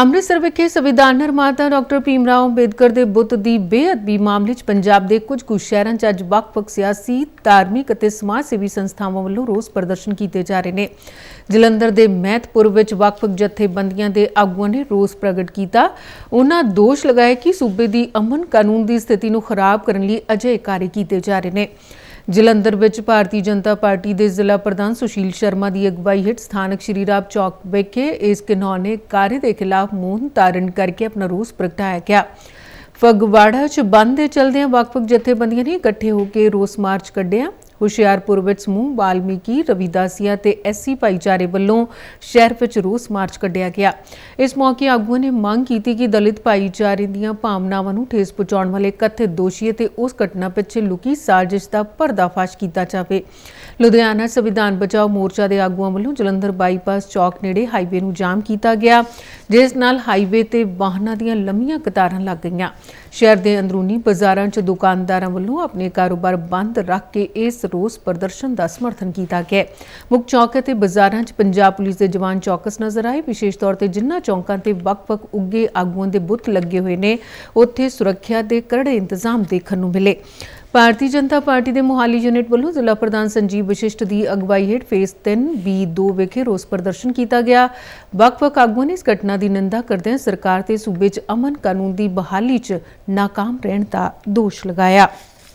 ਅੰਮ੍ਰਿਤਸਰ ਵਿਖੇ ਸੰਵਿਧਾਨ ਨਿਰਮਾਤਾ ਡਾਕਟਰ ਭੀਮਰਾਓ ਅੰਬੇਦਕਰ ਦੇ ਬੁੱਤ ਦੀ ਬੇਅਦਬੀ ਮਾਮਲੇ 'ਚ ਪੰਜਾਬ ਦੇ ਕੁਝ ਕੁ ਸ਼ਹਿਰਾਂ 'ਚ ਅੱਜ ਵੱਖ-ਵੱਖ ਸਿਆਸੀ, ਧਾਰਮਿਕ ਅਤੇ ਸਮਾਜ ਸੇਵੀ ਸੰਸਥਾਵਾਂ ਵੱਲੋਂ ਰੋਸ ਪ੍ਰਦਰਸ਼ਨ ਕੀਤੇ ਜਾ ਰਹੇ ਨੇ। ਜਲੰਧਰ ਦੇ ਮਹਿਤਪੁਰ ਵਿੱਚ ਵੱਖ-ਵੱਖ ਜਥੇਬੰਦੀਆਂ ਦੇ ਆਗੂਆਂ ਨੇ ਰੋਸ ਪ੍ਰਗਟ ਕੀਤਾ। ਉਹਨਾਂ ਦੋਸ਼ ਲਗਾਏ ਕਿ ਸੂਬੇ ਦੀ ਅਮਨ ਕਾਨੂੰਨ ਦੀ ਸਥਿਤੀ ਨੂੰ ਖਰਾਬ ਕਰਨ ਲਈ ਅਜਿਹੇ ਕਾਰਜ ਕੀਤੇ ਜਾ ਰਹੇ ਨੇ। ਜਲੰਧਰ ਵਿੱਚ ਭਾਰਤੀ ਜਨਤਾ ਪਾਰਟੀ ਦੇ ਜ਼ਿਲ੍ਹਾ ਪ੍ਰਧਾਨ ਸੁਸ਼ੀਲ ਸ਼ਰਮਾ ਦੀ ਅਗਵਾਈ ਹੇਠ ਸਥਾਨਕ ਸ਼੍ਰੀ ਰਾਮ ਚੌਕ ਵਿਖੇ ਇਸ ਘਿਨੌਣੇ ਕਾਰੇ ਦੇ ਖਿਲਾਫ ਮੌਨ ਧਾਰਨ ਕਰਕੇ ਆਪਣਾ ਰੋਸ ਪ੍ਰਗਟਾਇਆ ਗਿਆ। ਫਗਵਾੜਾ 'ਚ ਬੰਦ ਦੇ ਚਲਦਿਆਂ ਵੱਖ-ਵੱਖ ਜਥੇਬੰਦੀਆਂ ਨੇ ਇਕੱਠੇ ਹੋ ਕੇ ਰੋਸ ਮਾਰਚ ਕੱਢਿਆ। ਹੁਸ਼ਿਆਰਪੁਰ ਵਿੱਚ ਸਮੂਹ ਵਾਲਮੀਕੀ ਰਵਿਦਾਸੀਆ ਤੇ ਐਸਸੀ ਭਾਈਚਾਰੇ ਵੱਲੋਂ ਸ਼ਹਿਰ ਵਿੱਚ ਰੋਸ ਮਾਰਚ ਕੱਢਿਆ ਗਿਆ। ਇਸ ਮੌਕੇ ਆਗੂਆਂ ਨੇ ਮੰਗ ਕੀਤੀ ਕਿ ਦਲਿਤ ਭਾਈਚਾਰੇ ਦੀਆਂ ਭਾਵਨਾਵਾਂ ਨੂੰ ਠੇਸ ਪਹੁੰਚਾਉਣ ਵਾਲੇ ਕਥਿਤ ਦੋਸ਼ੀ ਤੇ ਉਸ ਘਟਨਾ ਪਿੱਛੇ ਲੁਕੀ ਸਾਜ਼ਿਸ਼ ਦਾ ਪਰਦਾਫਾਸ਼ ਕੀਤਾ ਜਾਵੇ। ਲੁਧਿਆਣਾ ਸੰਵਿਧਾਨ ਬਚਾਓ ਮੋਰਚਾ ਦੇ ਆਗੂਆਂ ਵੱਲੋਂ ਜਲੰਧਰ ਬਾਈਪਾਸ ਚੌਕ ਨੇੜੇ ਹਾਈਵੇ ਨੂੰ ਜਾਮ ਕੀਤਾ ਗਿਆ, ਜਿਸ ਨਾਲ ਹਾਈਵੇ ਤੇ ਵਾਹਨਾਂ ਦੀਆਂ ਲੰਮੀਆਂ ਕਤਾਰਾਂ ਲੱਗ ਗਈਆਂ। ਸ਼ਹਿਰ ਦੇ ਅੰਦਰੂਨੀ ਬਾਜ਼ਾਰਾਂ 'ਚ ਦੁਕਾਨਦਾਰਾਂ ਵੱਲੋਂ ਆਪਣੇ ਕਾਰੋਬਾਰ ਬੰਦ ਰੱਖ ਕੇ ਇਸ ਰੋਸ ਪ੍ਰਦਰਸ਼ਨ ਦਾ ਸਮਰਥਨ ਕੀਤਾ ਗਿਆ। ਮੁੱਖ ਚੌਕ ਅਤੇ ਬਾਜ਼ਾਰਾਂ 'ਚ ਪੰਜਾਬ ਪੁਲਿਸ ਦੇ ਜਵਾਨ ਚੌਕਸ ਨਜ਼ਰ ਆਏ। ਵਿਸ਼ੇਸ਼ ਤੌਰ ਤੇ ਜਿਨ੍ਹਾਂ ਚੌਂਕਾਂ ਤੇ ਵੱਖ-ਵੱਖ ਉੱਗੇ ਆਗੂਆਂ ਦੇ ਬੁੱਤ ਲੱਗੇ ਹੋਏ ਨੇ, ਉੱਥੇ ਸੁਰੱਖਿਆ ਦੇ ਕਰੜੇ ਇੰਤਜ਼ਾਮ ਦੇਖਣ ਨੂੰ ਮਿਲੇ। ਭਾਰਤੀ ਜਨਤਾ ਪਾਰਟੀ ਦੇ ਮੋਹਾਲੀ ਯੂਨਿਟ ਵੱਲੋਂ ਜ਼ਿਲ੍ਹਾ ਪ੍ਰਧਾਨ ਸੰਜੀਵ ਵਸ਼ਿਸ਼ਟ ਦੀ ਅਗਵਾਈ ਹੇਠ ਫੇਸ 3 ਬੀ 2 ਵਿਖੇ ਰੋਸ ਪ੍ਰਦਰਸ਼ਨ ਕੀਤਾ ਗਿਆ। ਵੱਖ-ਵੱਖ ਆਗੂਆਂ ਨੇ ਇਸ ਘਟਨਾ ਦੀ ਨਿੰਦਾ ਕਰਦਿਆਂ ਸਰਕਾਰ ਤੇ ਸੂਬੇ 'ਚ ਅਮਨ ਕਾਨੂੰਨ ਦੀ ਬਹਾਲੀ 'ਚ ਨਾਕਾਮ ਰਹਿਣ ਦਾ ਦੋਸ਼ ਲਗਾਇਆ।